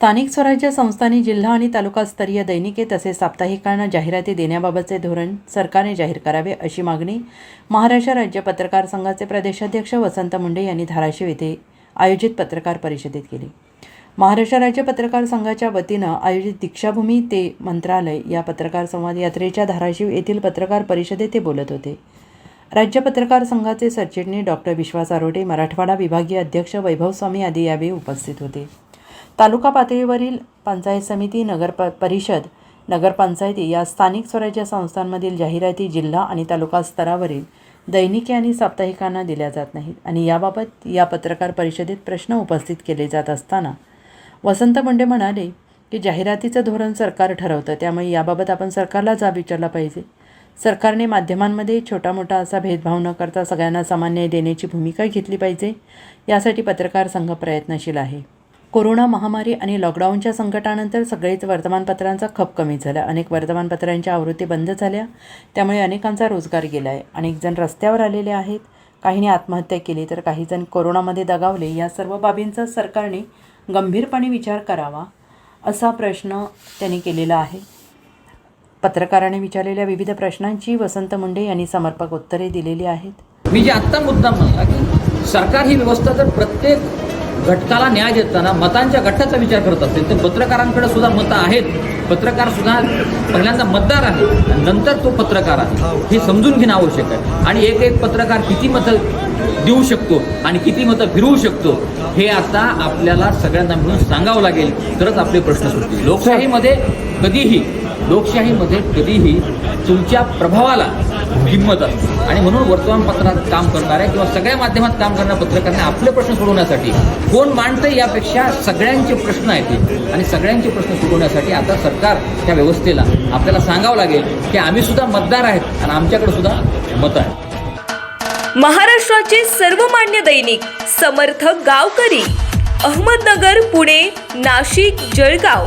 स्थानिक स्वराज्य संस्थांनी जिल्हा आणि तालुकास्तरीय दैनिके तसेच साप्ताहिकांना जाहिराती देण्याबाबतचे धोरण सरकारने जाहीर करावे अशी मागणी महाराष्ट्र राज्य पत्रकार संघाचे प्रदेशाध्यक्ष वसंत मुंडे यांनी धाराशिव येथे आयोजित पत्रकार परिषदेत केली. महाराष्ट्र राज्य पत्रकार संघाच्या वतीनं आयोजित दीक्षाभूमी ते मंत्रालय या पत्रकार संवाद यात्रेच्या धाराशिव येथील पत्रकार परिषदेत ते बोलत होते. राज्य पत्रकार संघाचे सरचिटणीस डॉक्टर विश्वास आरोटे मराठवाडा विभागीय अध्यक्ष वैभव स्वामी आदी यावेळी उपस्थित होते. तालुका पातळीवरील पंचायत समिती नगर प परिषद नगरपंचायती या स्थानिक स्वराज्य संस्थांमधील जाहिराती जिल्हा आणि तालुका स्तरावरील दैनिके आणि साप्ताहिकांना दिल्या जात नाहीत आणि याबाबत या पत्रकार परिषदेत प्रश्न उपस्थित केले जात असताना वसंत मुंडे म्हणाले की जाहिरातीचं धोरण सरकार ठरवतं त्यामुळे याबाबत आपण सरकारला जाब विचारला पाहिजे. सरकारने माध्यमांमध्ये छोटा मोठा असा भेदभाव न करता सगळ्यांना सामान्य देण्याची भूमिका घेतली पाहिजे. यासाठी पत्रकार संघ प्रयत्नशील आहे. कोरोना महामारी आणि लॉकडाऊनच्या संकटानंतर सगळेच वर्तमानपत्रांचा खप कमी झाला. अनेक वर्तमानपत्रांच्या आवृत्ती बंद झाल्या. त्यामुळे अनेकांचा रोजगार गेला आहे अनेक जण रस्त्यावर आलेले आहेत. काहींनी आत्महत्या केली तर काही जण कोरोनामध्ये दगावले. या सर्व बाबींचा सरकारने गंभीरपणे विचार करावा असा प्रश्न त्यांनी केलेला आहे. पत्रकाराने विचारलेल्या विविध प्रश्नांची वसंत मुंडे यांनी समर्पक उत्तरे दिलेली आहेत. मी जे आत्ता मुद्दा म्हणला की सरकार ही व्यवस्था जर प्रत्येक घटकाला न्याय देताना मतांच्या गटाचा विचार करत असेल तर पत्रकारांकडे सुद्धा मतं आहेत. पत्रकार सुद्धा पहिल्यांदा मतदार आहे नंतर तो पत्रकार आहे. हे समजून घेणं आवश्यक आहे. आणि एक एक पत्रकार किती मतं देऊ शकतो आणि किती मतं फिरवू शकतो हे आता आपल्याला सगळ्यांना मिळून सांगावं लागेल. तरच आपले प्रश्न सुटतील. लोकशाहीमध्ये कधीही लोकशाहीमध्ये कधीही तुमच्या प्रभावाला किंमत असते. आणि म्हणून वर्तमानपत्रात काम करणाऱ्या किंवा सगळ्या माध्यमात काम करणाऱ्या पत्रकारांना आपले प्रश्न सोडवण्यासाठी कोण मांडतं यापेक्षा सगळ्यांचे प्रश्न आहेत आणि सगळ्यांचे प्रश्न सोडवण्यासाठी आता सरकार त्या व्यवस्थेला आपल्याला सांगावं लागेल की आम्ही सुद्धा मतदार आहेत आणि आमच्याकडे सुद्धा मत आहेत. महाराष्ट्राचे सर्वमान्य दैनिक समर्थ गावकरी अहमदनगर पुणे नाशिक जळगाव.